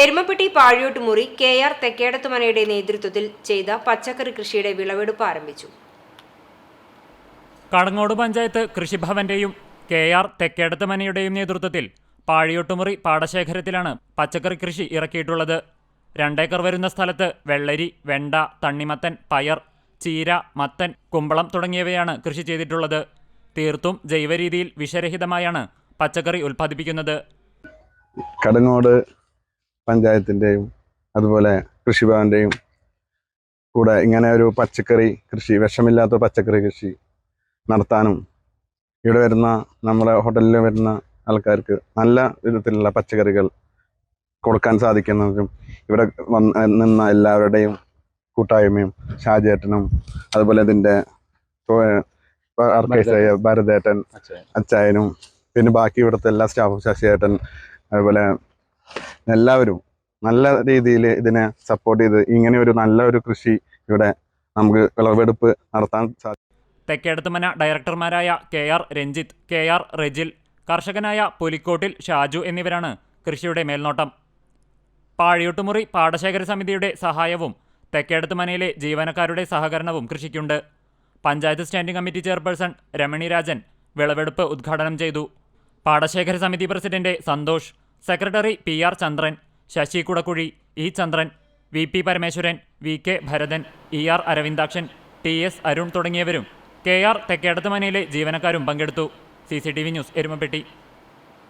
Erumapetty Pazhiyottumuri K R തെക്കേടത്തുമനയുടെ നേതൃത്വത്തിൽ ചെയ്ത പച്ചക്കറി കൃഷിയുടെ വിളവെടുപ്പ് ആരംഭിച്ചു. കടങ്ങോട് പഞ്ചായത്ത് കൃഷിഭവന്റെയും കെ ആർ തെക്കേടത്തുമനയുടെയും നേതൃത്വത്തിൽ പാഴിയോട്ടുമുറി പാടശേഖരത്തിലാണ് പച്ചക്കറി കൃഷി ഇറക്കിയിട്ടുള്ളത്. രണ്ടേക്കർ വരുന്ന സ്ഥലത്ത് വെള്ളരി വെണ്ട തണ്ണിമത്തൻ പയർ ചീര മത്തൻ കുമ്പളം തുടങ്ങിയവയാണ് കൃഷി ചെയ്തിട്ടുള്ളത്. തീർത്തും ജൈവരീതിയിൽ വിഷരഹിതമായാണ് പച്ചക്കറി ഉൽപ്പാദിപ്പിക്കുന്നത്. കടങ്ങോട് പഞ്ചായത്തിന്റെയും അതുപോലെ കൃഷിഭവന്റെയും കൂടെ ഇങ്ങനെ ഒരു പച്ചക്കറി കൃഷി വിഷമില്ലാത്ത പച്ചക്കറി കൃഷി നടത്താനും ഇവിടെ വരുന്ന നമ്മുടെ ഹോട്ടലിൽ വരുന്ന ആൾക്കാർക്ക് നല്ല വിധത്തിലുള്ള പച്ചക്കറികൾ കൊടുക്കാൻ സാധിക്കുന്നതും ഇവിടെ വന്ന് നിന്ന എല്ലാവരുടെയും കൂട്ടായ്മയും ഷാജേട്ടനും അതുപോലെ ഇതിന്റെ ആർക്കേസായ ഭരതേട്ടൻ. അച്ചായനും പിന്നെ ബാക്കി ഇവിടുത്തെ എല്ലാ സ്റ്റാഫും ശശിയേട്ടൻ അതുപോലെ എല്ലാവരും നല്ല രീതിയിൽ ഇതിനെ സപ്പോർട്ട് ചെയ്ത് ഇങ്ങനെ ഒരു നല്ല ഒരു കൃഷി ഇവിടെ നമുക്ക് വിളവെടുപ്പ് നടത്താൻ സാധിക്കും Thekkedathumana ഡയറക്ടർമാരായ K R Ranjith K R Rejil കർഷകനായ പുലിക്കോട്ടിൽ ഷാജു എന്നിവരാണ് കൃഷിയുടെ മേൽനോട്ടം. പാഴിയൊട്ടുമുറി പാടശേഖര സമിതിയുടെ സഹായവും തെക്കേടത്തുമനയിലെ ജീവനക്കാരുടെ സഹകരണവും കൃഷിക്കുണ്ട്. Panchayat standing committee chairperson Ramani Rajan വിളവെടുപ്പ് ഉദ്ഘാടനം ചെയ്തു. പാടശേഖര സമിതി president Santhosh secretary P R Chandran Sasi Kudakkuzhi E Chandran V P Parameswaran V K Bharathan E R Aravindakshan T S Arun തുടങ്ങിയവരും കെ ആർ തെക്കേടത്തുമനയിലെ ജീവനക്കാരും പങ്കെടുത്തു. C C T V news Erumappetty.